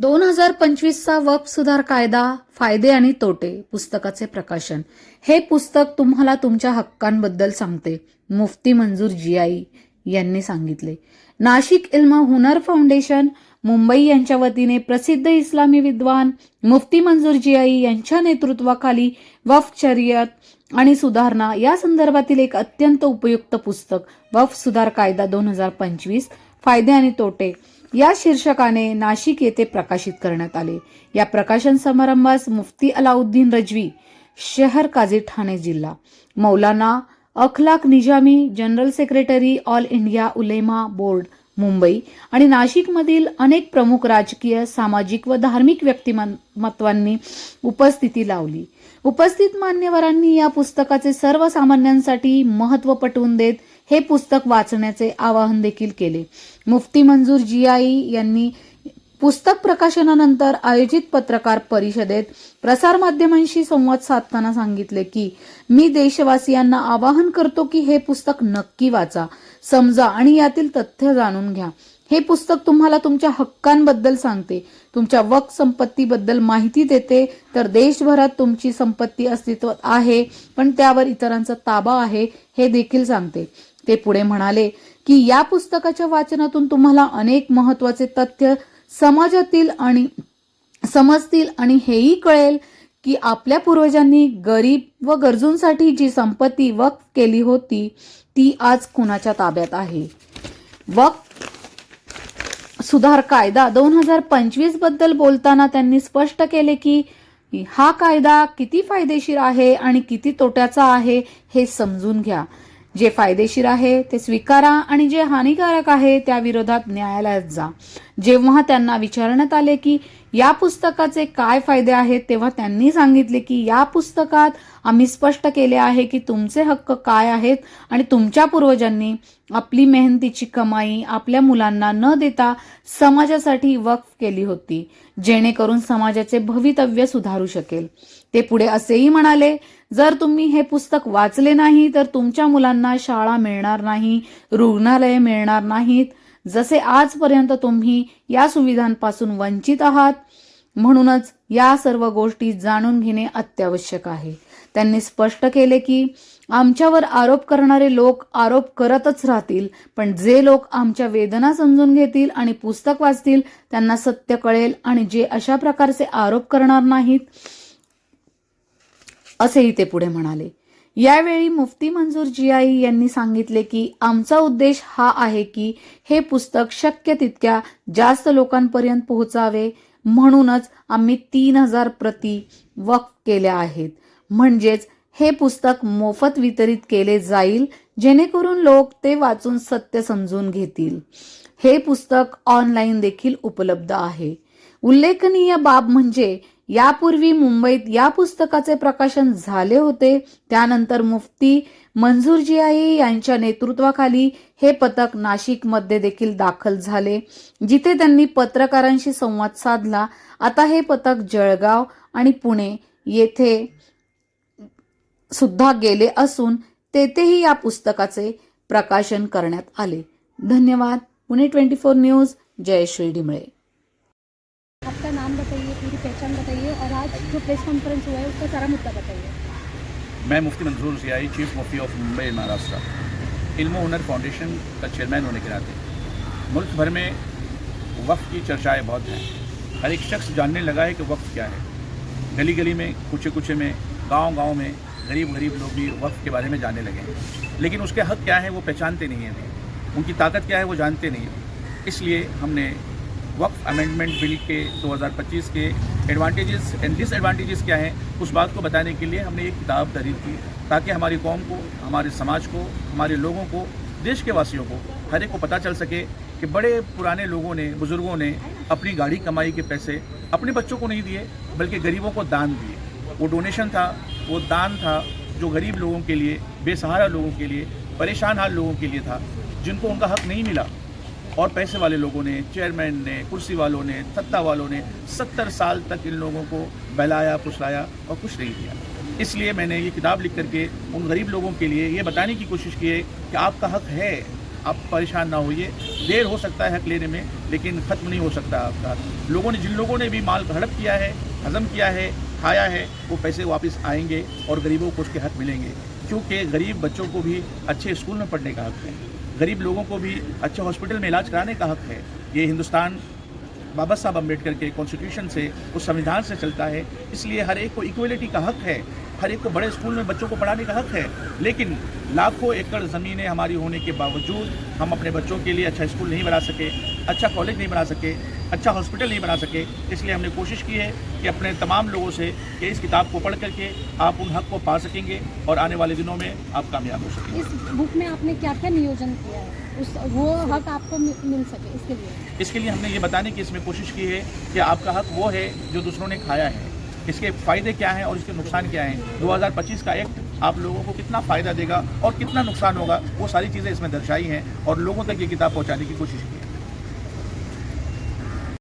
दोन हजार पंचवीसचा वक्फ सुधार कायदा फायदे आणि तोटे पुस्तकाचे प्रकाशन. हे पुस्तक तुम्हाला तुमच्या हक्कांबद्दल सांगते मुफ्ती मंजूर जियाई यांनी सांगितले. नाशिक इल्म हुनर फाउंडेशन मुंबई यांच्या वतीने प्रसिद्ध इस्लामी विद्वान मुफ्ती मंजूर जियाई यांच्या नेतृत्वाखाली वफ शर्यत आणि सुधारणा या संदर्भातील एक अत्यंत उपयुक्त पुस्तक वफ सुधार कायदा दोन हजार पंचवीस फायदे आणि तोटे. या शीर्षकाने नाशिक येथे प्रकाशित करण्यात आले. या प्रकाशन समारंभास मुफ्ती अलाउद्दीन रजवी शहर काझी ठाणे जिल्हा Maulana Akhlaq Nizami general secretary all India Ulema board Mumbai आणि नाशिकमधील अनेक प्रमुख राजकीय सामाजिक व धार्मिक व्यक्तिमत्वांनी उपस्थिती लावली. उपस्थित मान्यवरांनी या पुस्तकाचे सर्वसामान्यांसाठी महत्त्व पटवून देत हे पुस्तक वाचण्याचे आवाहन देखील केले. मुफ्ती मंजूर जियाई यांनी पुस्तक प्रकाशनानंतर आयोजित पत्रकार परिषदेत प्रसारमाध्यमांशी संवाद साधताना सांगितले की मी देशवासियांना आवाहन करतो की हे पुस्तक नक्की वाचा. समजा आणि यातील तथ्य जाणून घ्या. हे पुस्तक तुम्हाला तुमच्या हक्कांबद्दल सांगते. तुमच्या वक संपत्तीबद्दल माहिती देते. तर देशभरात तुमची संपत्ती अस्तित्वात आहे पण त्यावर इतरांचा ताबा आहे हे देखील सांगते. ते पुढे म्हणाले की या पुस्तकाच्या वाचनातून तुम्हाला अनेक महत्त्वाचे तथ्य समाजातील आणि समजतील आणि हेही कळेल की आपल्या पूर्वजांनी गरीब व गरजूंसाठी जी संपत्ती वक्फ केली होती ती आज कुणाच्या ताब्यात आहे? वक्फ सुधार कायदा दोन हजार पंचवीसबद्दल बोलताना त्यांनी स्पष्ट केले की हा कायदा किती फायदेशीर आहे आणि किती तोट्याचा आहे हे समजून घ्या. जे फायदेशीर आहे ते स्वीकारा आणि जे हानिकारक आहे त्या विरोधात न्यायालयात जा. जेव्हा त्यांना विचारण्यात आले की या पुस्तकाचे काय फायदे आहेत? तेव्हा त्यांनी सांगितले की या पुस्तकात आम्ही स्पष्ट केले आहे की तुमचे हक्क काय आहेत आणि तुमच्या पूर्वजांनी आपली मेहनतीची कमाई आपल्या मुलांना न देता समाजासाठी वक्फ केली होती जेणेकरून समाजाचे भवितव्य सुधारू शकेल. ते पुढे असेही म्हणाले जर तुम्ही हे पुस्तक वाचले नाही तर तुमच्या मुलांना शाळा मिळणार नाही रुग्णालये मिळणार नाहीत जसे आजपर्यंत तुम्ही या सुविधांपासून वंचित आहात म्हणूनच या सर्व गोष्टी जाणून घेणे अत्यावश्यक आहे. त्यांनी स्पष्ट केले की आमच्यावर आरोप करणारे लोक आरोप करतच राहतील पण जे लोक आमच्या वेदना समजून घेतील आणि पुस्तक वाचतील त्यांना सत्य कळेल आणि जे अशा प्रकारचे आरोप करणार नाहीत असेही ते पुढे म्हणाले. यावेळी मुफ्ती मंजूर जियाई यांनी सांगितले की आमचा उद्देश हा आहे की हे पुस्तक शक्य तितक्या जास्त लोकांपर्यंत पोहोचावे. म्हणूनच आम्ही तीन हजार प्रती वक्फ केल्या आहेत. म्हणजेच हे पुस्तक मोफत वितरित केले जाईल जेणेकरून लोक ते वाचून सत्य समजून घेतील. हे पुस्तक ऑनलाईन देखील उपलब्ध आहे. उल्लेखनीय बाब म्हणजे यापूर्वी मुंबईत या पुस्तकाचे प्रकाशन झाले होते. त्यानंतर मुफ्ती मंजूर जियाई यांच्या नेतृत्वाखाली हे पथक नाशिकमध्ये देखील दाखल झाले. जिथे त्यांनी पत्रकारांशी संवाद साधला. आता हे पथक जळगाव आणि पुणे येथे सुद्धा गेले असून तेथेही या पुस्तकाचे प्रकाशन करण्यात आले. धन्यवाद. Pune twenty four news. Jayashree Dimle आपका नाम बताइए पूरी पहचान बताइए। जो प्रेस कॉन्फ्रेंस हुआ है, उसका सारा मुद्दा बताइए। मैं Mufti Manzoor Ziyai chief Mufti of Mumbai Maharashtra Ilm Hunar foundation का चेयरमैन होने के नाते। मुल्क भर में वक्त की चर्चाएँ बहुत हैं। हर एक शख्स जानने लगा है कि वक्त क्या है। गली गली में कुचे कुचे में गाँव गाँव में गरीब गरीब लोग भी वक्फ के बारे में जानने लगे हैं। लेकिन उसके हक क्या है वो पहचानते नहीं हैं। उनकी ताकत क्या है वो जानते नहीं हैं। इसलिए हमने वक्फ अमेंडमेंट बिल के 2025 के एडवांटेजेस एंड डिसएडवांटेजेस क्या हैं, उस बात को बताने के लिए हमने एक किताब तहरीर की ताकि हमारी कौम को, हमारे समाज को, हमारे लोगों को, देश के वासियों को, हर एक को पता चल सके कि बड़े पुराने लोगों ने, बुज़ुर्गों ने अपनी गाड़ी कमाई के पैसे अपने बच्चों को नहीं दिए, बल्कि गरीबों को दान दिए। वो डोनेशन था, वो दान था जो गरीब लोगों के लिए, बेसहारा लोगों के लिए, परेशान हाल लोगों के लिए था, जिनको उनका हक नहीं मिला। और पैसे वाले लोगों ने चेयरमैन ने, कुर्सी वालों ने, सत्ता वालों ने सत्तर साल तक इन लोगों को बहलाया, फुसलाया और कुछ नहीं किया। इसलिए मैंने ये किताब लिख करके उन गरीब लोगों के लिए ये बताने की कोशिश की है कि आपका हक है। आप परेशान ना होइए। देर हो सकता है हक लेने में, लेकिन ख़त्म नहीं हो सकता आपका। लोगों ने, जिन लोगों ने भी माल हड़प किया है, हजम किया है, खाया है, वो पैसे वापस आएँगे और गरीबों को उसके हक मिलेंगे। क्योंकि गरीब बच्चों को भी अच्छे स्कूल में पढ़ने का हक है। गरीब लोगों को भी अच्छे हॉस्पिटल में इलाज कराने का हक है। ये हिंदुस्तान बाबा साहब अंबेडकर के कॉन्स्टिट्यूशन से, उस संविधान से चलता है। इसलिए हर एक को इक्वलिटी का हक है। हर एक को बड़े स्कूल में बच्चों को पढ़ाने का हक है। लेकिन लाखों एकड़ ज़मीनें हमारी होने के बावजूद हम अपने बच्चों के लिए अच्छा स्कूल नहीं बना सके अच्छा कॉलेज नहीं बना सके। अच्छा हॉस्पिटल नहीं बना सके। इसलिए हमने कोशिश की है कि अपने तमाम लोगों से कि इस किताब को पढ़ करके आप उन हक को पा सकेंगे और आने वाले दिनों में आप कामयाब हो सकेंगे। इस बुक में आपने क्या क्या नियोजन किया है? उस वो हक आपको मिल सके इसके लिए। इसके लिए हमने ये बताने की इसमें कोशिश की है कि आपका हक वो है जो दूसरों ने खाया है। इसके फ़ायदे क्या हैं और इसके नुकसान क्या हैं? 2025 का एक्ट आप लोगों को कितना फ़ायदा देगा और कितना नुकसान होगा? वो सारी चीज़ें इसमें दर्शाई हैं और लोगों तक ये किताब पहुँचाने की कोशिश की।